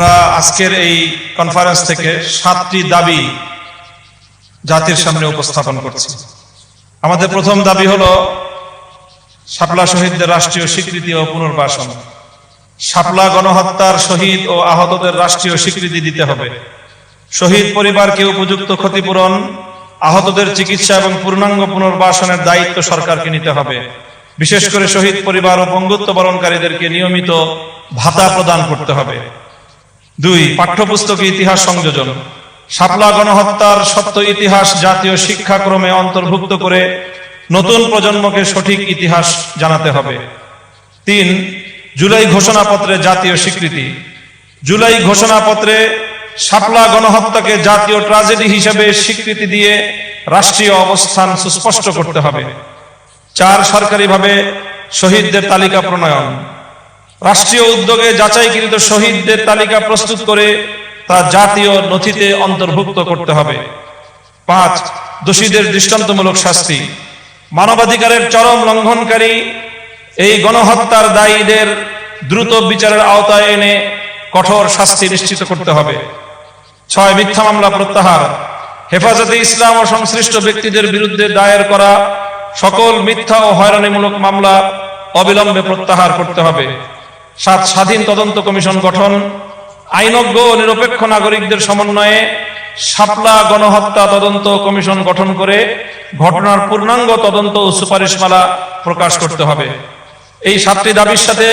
আমরা আজকের এই কনফারেন্স থেকে সাতটি দাবি জাতির সামনে উপস্থাপন করছি। আমাদের প্রথম দাবি হলো শাপলা শহীদদের রাষ্ট্রীয় স্বীকৃতি ও পুনর্বাসন। শাপলা গণহত্যার শহীদ ও আহতদের রাষ্ট্রীয় স্বীকৃতি দিতে হবে। শহীদ পরিবারকে উপযুক্ত ক্ষতিপূরণ, আহতদের চিকিৎসা এবং পূর্ণাঙ্গ পুনর্বাসনের দায়িত্ব সরকারকে নিতে হবে। বিশেষ করে শহীদ পরিবার ও বঙ্গুত্ব বরণকারীদেরকে নিয়মিত ভাতা প্রদান করতে হবে। দুই, পাঠ্যপুস্তকে ইতিহাস সংযোজন। শাপলা গণহত্যার সত্য ইতিহাস জাতীয় শিক্ষাক্রমে অন্তর্ভুক্ত করে নতুন প্রজন্মকে সঠিক ইতিহাস জানাতে হবে। তিন, জুলাই ঘোষণাপত্রে জাতীয় স্বীকৃতি। জুলাই ঘোষণাপত্রে শাপলা গণহত্যাকে জাতীয় ট্রাজেডি হিসেবে স্বীকৃতি দিয়ে রাষ্ট্রীয় অবস্থান সুস্পষ্ট করতে হবে। চার, সরকারিভাবে শহীদদের তালিকা প্রণয়ন। রাষ্ট্রীয় উদ্যোগে যাচাইকৃত শহীদদের তালিকা প্রস্তুত করে তা জাতীয় নথিতে অন্তর্ভুক্ত করতে হবে। পাঁচ, দোষীদের দৃষ্টান্তমূলক শাস্তি। মানবাধিকারের চরম লঙ্ঘনকারী এই গণহত্যার দায়ীদের দ্রুত বিচারের আওতায় এনে কঠোর শাস্তি নিশ্চিত করতে হবে। ছয়, মিথ্যা মামলা প্রত্যাহার। হেফাজতে ইসলাম ও সংশ্লিষ্ট ব্যক্তিদের বিরুদ্ধে দায়ের করা সকল মিথ্যা ও হয়রানিমূলক মামলা অবিলম্বে প্রত্যাহার করতে হবে। সাত স্বাধীন তদন্ত কমিশন গঠন, আইনজ্ঞ নিরপেক্ষ নাগরিকদের সমন্বয়ে শাপলা গণহত্যা তদন্ত কমিশন গঠন করে ঘটনার পূর্ণাঙ্গ তদন্ত ও সুপারিশমালা প্রকাশ করতে হবে। এই সাতটি দাবির সাথে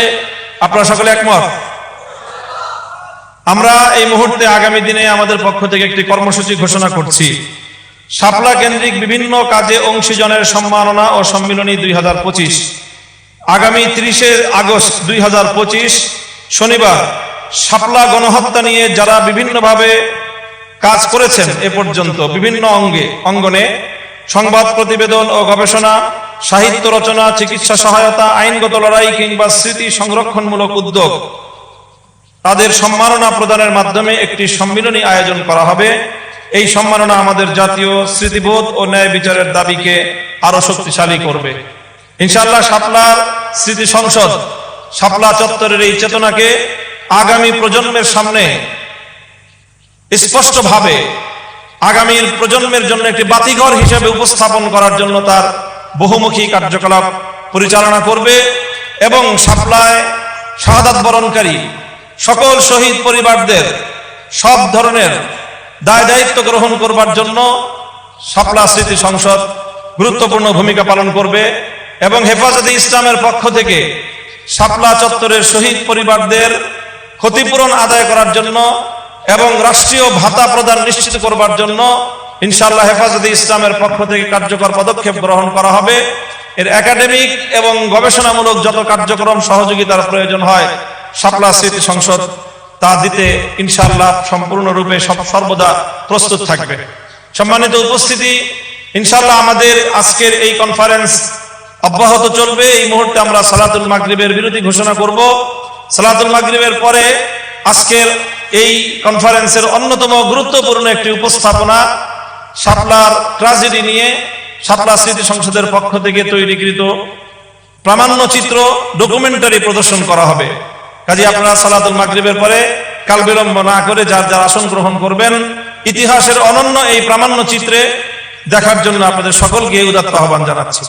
আপনারা সকলে একমত? আমরা এই মুহূর্তে আগামী দিনে আমাদের পক্ষ থেকে একটি কর্মসূচি ঘোষণা করছি। শাপলা কেন্দ্রিক বিভিন্ন কাজে অংশীজনের সম্মাননা ও সম্মিলনী দুই হাজার পঁচিশ। আগামী তিরিশে আগস্ট দুই হাজার পঁচিশ শনিবার শাপলা গণহত্যা নিয়ে যারা বিভিন্নভাবে কাজ করেছেন এ পর্যন্ত, বিভিন্ন অঙ্গে, অঙ্গনে সংবাদ প্রতিবেদন ও গবেষণা, সাহিত্য রচনা, চিকিৎসা সহায়তা, আইনগত লড়াই কিংবা স্মৃতি সংরক্ষণমূলক উদ্যোগ তাদের সম্মাননা প্রদানের মাধ্যমে একটি সম্মিলনী আয়োজন করা হবে। এই সম্মাননা আমাদের জাতীয় স্মৃতিবোধ ও ন্যায় বিচারের দাবিকে আরও শক্তিশালী করবে। ইনশাআল্লাহ শাপলার স্মৃতি সংসদ, শাপলা চত্বরের এই চেতনাকে আগামী প্রজন্মের সামনে স্পষ্টভাবে আগামীর প্রজন্মের জন্য একটি বাতিঘর হিসেবে উপস্থাপন করার জন্য তার বহুমুখী কার্যকলাপ পরিচালনা করবে এবং শাপলায় শাহাদাত বরণকারী সকল শহীদ পরিবারদের সব ধরনের দায় দায়িত্ব গ্রহণ করবার জন্য শাপলা স্মৃতি সংসদ গুরুত্বপূর্ণ ভূমিকা পালন করবে। এবং হেফাজতে ইসলামের পক্ষ থেকে শাপলা চত্বরের শহীদ পরিবারদের ক্ষতিপূরণ আদায় করার জন্য এবং রাষ্ট্রীয় ভাতা প্রদান নিশ্চিত করবার জন্য ইনশাআল্লাহ হেফাজতে ইসলামের পক্ষ থেকে কার্যকর পদক্ষেপ গ্রহণ করা হবে। এর একাডেমিক এবং গবেষণামূলক যত কার্যক্রম সহযোগিতার প্রয়োজন হয়, শাপলা স্মৃতি সংসদ তা দিতে ইনশাআল্লাহ সম্পূর্ণরূপে সর্বদা প্রস্তুত থাকবে। সম্মানিত উপস্থিতি, ইনশাআল্লাহ আমাদের আজকের এই কনফারেন্স অব্যাহত চলবে। এই মুহূর্তে আমরা সালাতুল মাগরিবের বিরতি ঘোষণা করব। সালাতুল মাগরিবের পরে আজকের এই কনফারেন্সের অন্যতম গুরুত্বপূর্ণ একটি উপস্থাপনা শাপলার ট্রাজেডি নিয়ে, শাপলা স্মৃতি সংসদের পক্ষ থেকে তৈরিকৃত প্রামাণ্য চিত্র ডকুমেন্টারি প্রদর্শন করা হবে। কাজে আপনারা সালাতুল মাগরিবের পরে কাল বিলম্ব না করে যার যার আসন গ্রহণ করবেন, ইতিহাসের অনন্য এই প্রামাণ্য চিত্রে দেখার জন্য আপনাদের সকলকে উদাত্ত আহ্বান জানাচ্ছি।